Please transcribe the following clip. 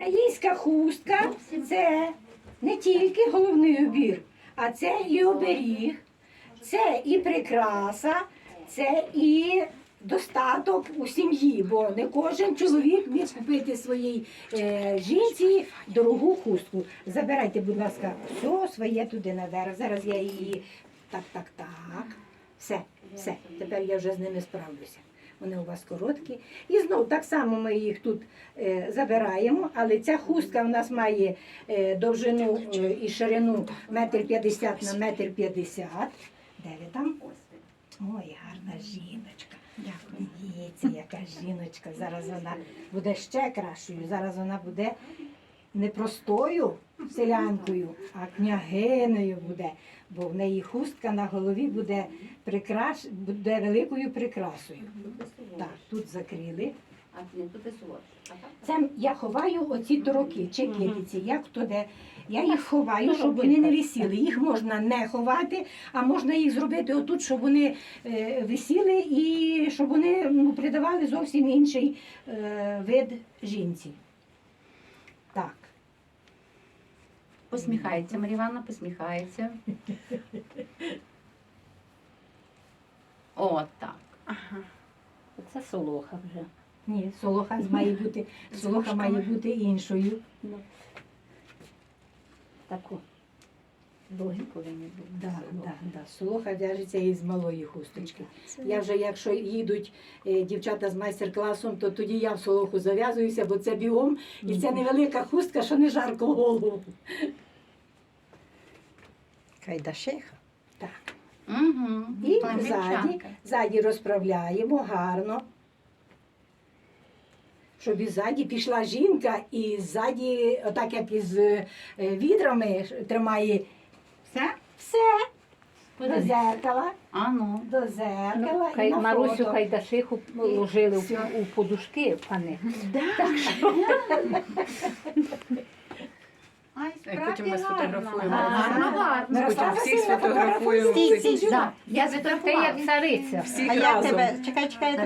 Українська хустка це не тільки головний убір, а це і оберіг, це і прикраса, це і достаток у сім'ї, бо не кожен чоловік міг купити своїй е, жінці дорогу хустку. Забирайте, будь ласка, все своє туди наверх. Зараз я її так, так, так. Все, все. Тепер я вже з ними справлюся. Вони у вас короткі. І знову так само ми їх тут е, забираємо, але ця хустка у нас має е, довжину е, і ширину метр п'ятдесят на метр п'ятдесят. Де ви там? Ой, гарна жіночка. Дякую. Дивіться, яка жіночка. Зараз вона буде ще кращою. Зараз вона буде не простою селянкою, а княгинею буде, бо в неї хустка на голові буде прикраш... буде великою прикрасою. Так, тут закрили. Це я ховаю оці тороки, чекіліці, як хто де. Я їх ховаю, щоб вони не висіли. Їх можна не ховати, а можна їх зробити отут, щоб вони е, висіли і щоб вони ну, придавали зовсім інший е, вид жінці. Так. Посміхається, Марія Івановна, посміхається. О, так. Ага. Це солоха вже. Ні, солоха має бути, солоха має бути іншою. Ну. Таку. Довгі повинні бути. Да, солоха. да, да. Солоха в'яжеться із малої хусточки. Я вже, якщо їдуть е, дівчата з майстер-класом, то тоді я в солоху зав'язуюся, бо це бігом, і це невелика хустка, що не жарко голову. Кайдашеха. Так. Угу. І ззаді, ззаді розправляємо гарно. Щоб і ззаді пішла жінка, і ззаді, отак як із е, відрами ш- тримає все, все до зеркала, А ну. до Ну, зеркала і хай, на Марусю фото. Хайдашиху ложили у, у подушки, пане. Ай, потім ми сфотографуємо. Гарно, гарно. Мирослава Потім всіх Василівна, сфотографуємо. фотографуй. Да, я Ти сфотографувала. як цариця. Всіх А я разом. тебе, чекай, чекай, я